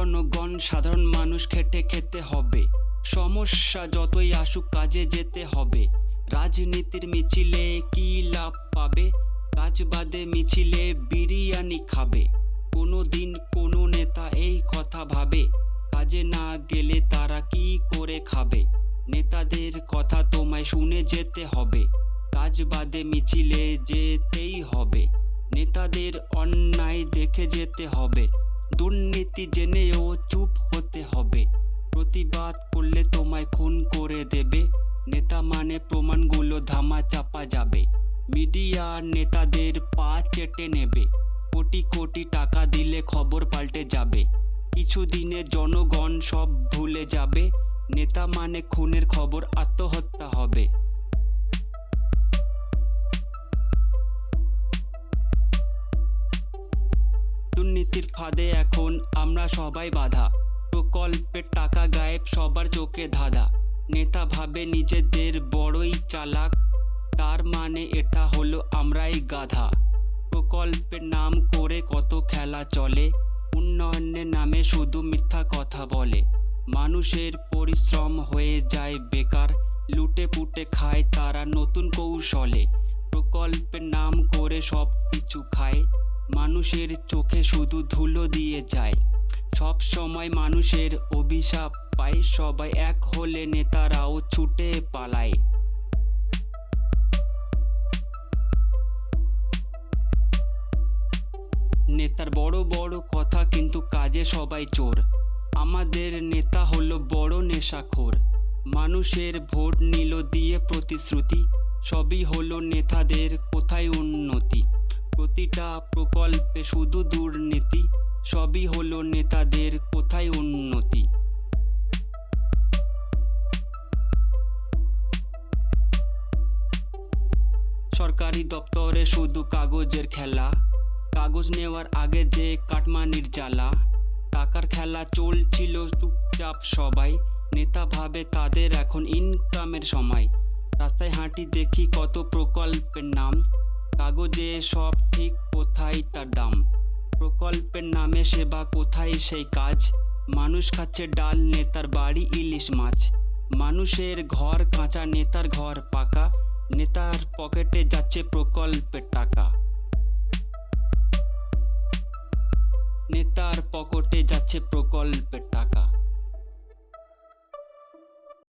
সাধারণ মানুষ খেটে খেতে হবে। সমস্যা যতই আসুক, কাজে যেতে হবে। রাজনীতির মিছিলে কি লাভ পাবে? কাজ বাদে মিছিলে বিরিয়ানি খাবে। কোনো দিন কোনো নেতা এই কথা ভাবে। কাজে না গেলে তারা কি করে খাবে? নেতাদের কথা তোমায় শুনে যেতে হবে। কাজ বাদে মিছিলে যেতেই হবে। নেতাদের অন্যায় দেখে যেতে হবে। দুর্নীতি জেনেও চুপ হতে হবে। প্রতিবাদ করলে তোমায় খুন করে দেবে। নেতা মানে প্রমাণগুলো ধামা চাপা যাবে। মিডিয়া নেতাদের পা চেটে নেবে। কোটি কোটি টাকা দিলে খবর পাল্টে যাবে। কিছুদিনে জনগণ সব ভুলে যাবে। নেতা মানে খুনের খবর, আত্মহত্যা দুর্নীতির ফাঁদে এখন আমরা সবাই বাধা। প্রকল্পের টাকা গায়েব সবার চোখে ধাঁধা। নেতা ভাবে নিজেদের বড়ই চালাক, তার মানে এটা হলো আমরাই গাধা। প্রকল্পের নাম করে কত খেলা চলে, উন্নয়নের নামে শুধু মিথ্যা কথা বলে। মানুষের পরিশ্রম হয়ে যায় বেকার, লুটে পুটে খায় তারা নতুন কৌশলে। প্রকল্পের নাম করে সব কিছু খায় মানুষের চোখে শুধু ধুলো দিয়ে যায়। সব সময় মানুষের অভিশাপ পায়, সবাই এক হলে নেতারাও ছুটে পালায়। নেতার বড় বড় কথা কিন্তু কাজে সবাই চোর। আমাদের নেতা হলো বড় নেশাখোর। মানুষের ভোট নিল দিয়ে প্রতিশ্রুতি, সবই হলো নেতাদের কোথায় উন্নতি। প্রতিটা প্রকল্পে শুধু দুর্নীতি, সবই হলো নেতাদের কোথায় উন্নতি? সরকারি দপ্তরে শুধু কাগজের খেলা, কাগজ নেওয়ার আগে যে কাটমানির জ্বালা, টাকার খেলা চলছিল চুপচাপ সবাই, নেতা ভাবে তাদের এখন ইনকামের সময়। রাস্তায় হাঁটি দেখি কত প্রকল্পের নাম কাগজে সব ঠিক কোথায় তার দাম? প্রকল্পের নামে সেবা কোথায় সেই কাজ? মানুষ খাচ্ছে ডাল, নেতার বাড়ি ইলিশ মাছ। মানুষের ঘর কাঁচা, নেতার ঘর পাকা। নেতার পকেটে যাচ্ছে প্রকল্পের টাকা। নেতার পকেটে যাচ্ছে প্রকল্পের টাকা।